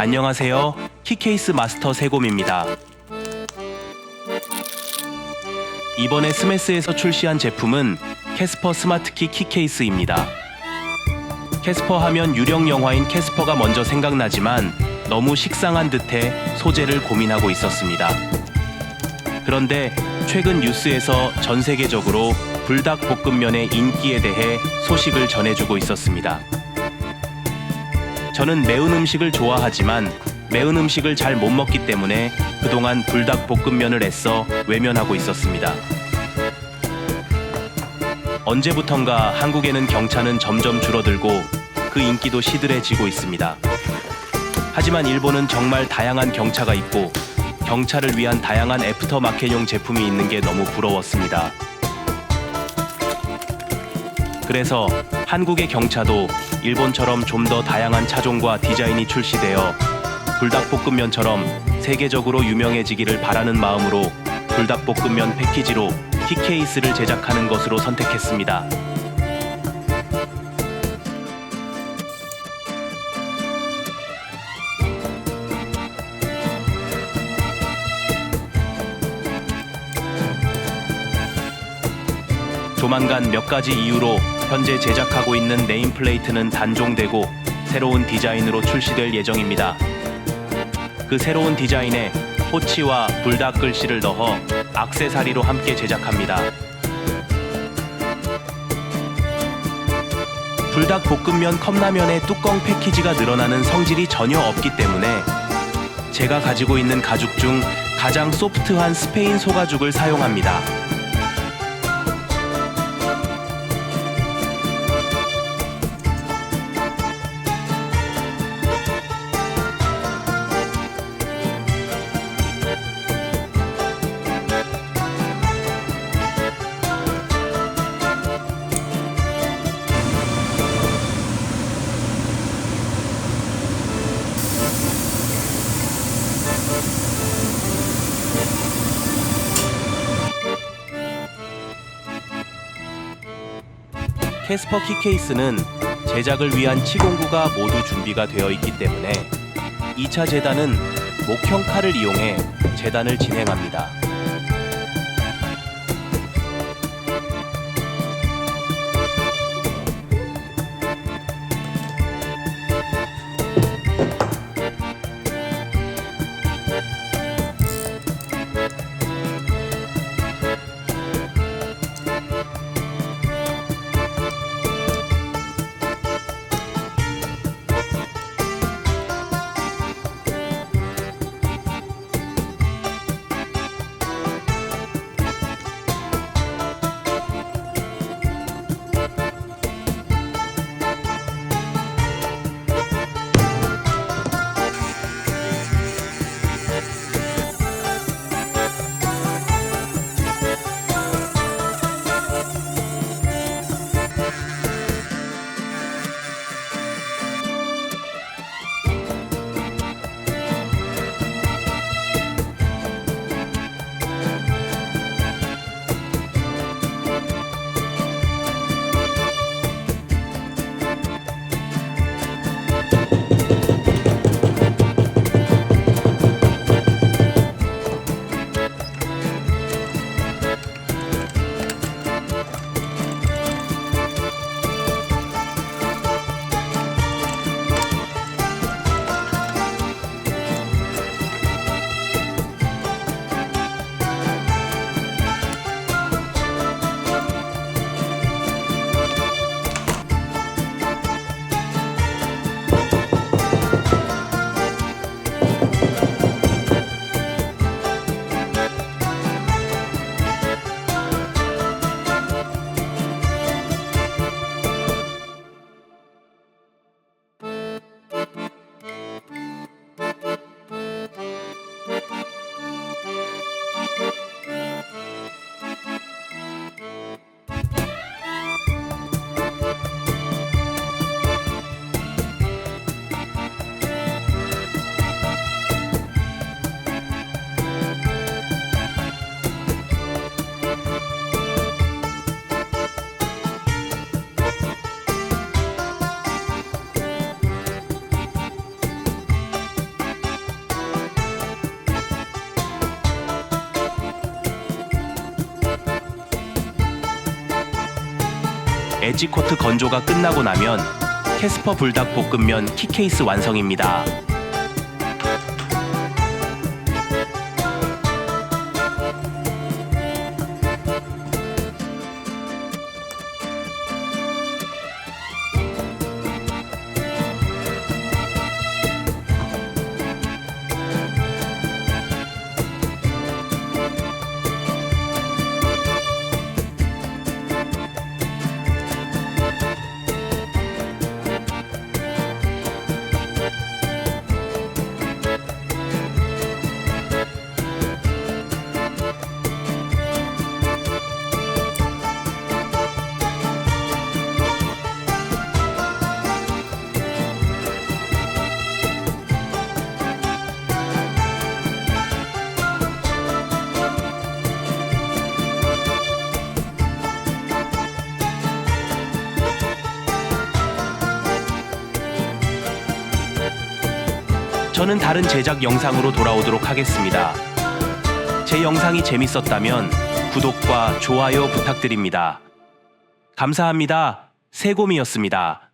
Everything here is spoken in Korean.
안녕하세요. 키케이스 마스터 세곰입니다. 이번에 스매스에서 출시한 제품은 캐스퍼 스마트키 키케이스입니다. 캐스퍼 하면 유령 영화인 캐스퍼가 먼저 생각나지만 너무 식상한 듯해 소재를 고민하고 있었습니다. 그런데 최근 뉴스에서 전 세계적으로 불닭 볶음면의 인기에 대해 소식을 전해주고 있었습니다. 저는 매운 음식을 좋아하지만 매운 음식을 잘 못 먹기 때문에 그동안 불닭 볶음면을 애써 외면하고 있었습니다. 언제부턴가 한국에는 경차는 점점 줄어들고 그 인기도 시들해지고 있습니다. 하지만 일본은 정말 다양한 경차가 있고 경차를 위한 다양한 애프터 마켓용 제품이 있는 게 너무 부러웠습니다. 그래서 한국의 경차도 일본처럼 좀 더 다양한 차종과 디자인이 출시되어 불닭볶음면처럼 세계적으로 유명해지기를 바라는 마음으로 불닭볶음면 패키지로 키케이스를 제작하는 것으로 선택했습니다. 조만간 몇 가지 이유로 현재 제작하고 있는 네임플레이트는 단종되고 새로운 디자인으로 출시될 예정입니다. 그 새로운 디자인에 호치와 불닭 글씨를 넣어 악세사리로 함께 제작합니다. 불닭 볶음면 컵라면의 뚜껑 패키지가 늘어나는 성질이 전혀 없기 때문에 제가 가지고 있는 가죽 중 가장 소프트한 스페인 소가죽을 사용합니다. 캐스퍼 키 케이스는 제작을 위한 치공구가 모두 준비가 되어 있기 때문에 2차 재단은 목형 칼을 이용해 재단을 진행합니다. 엣지코트 건조가 끝나고 나면 캐스퍼 불닭 볶음면 키케이스 완성입니다. 저는 다른 제작 영상으로 돌아오도록 하겠습니다. 제 영상이 재밌었다면 구독과 좋아요 부탁드립니다. 감사합니다. 세곰이었습니다.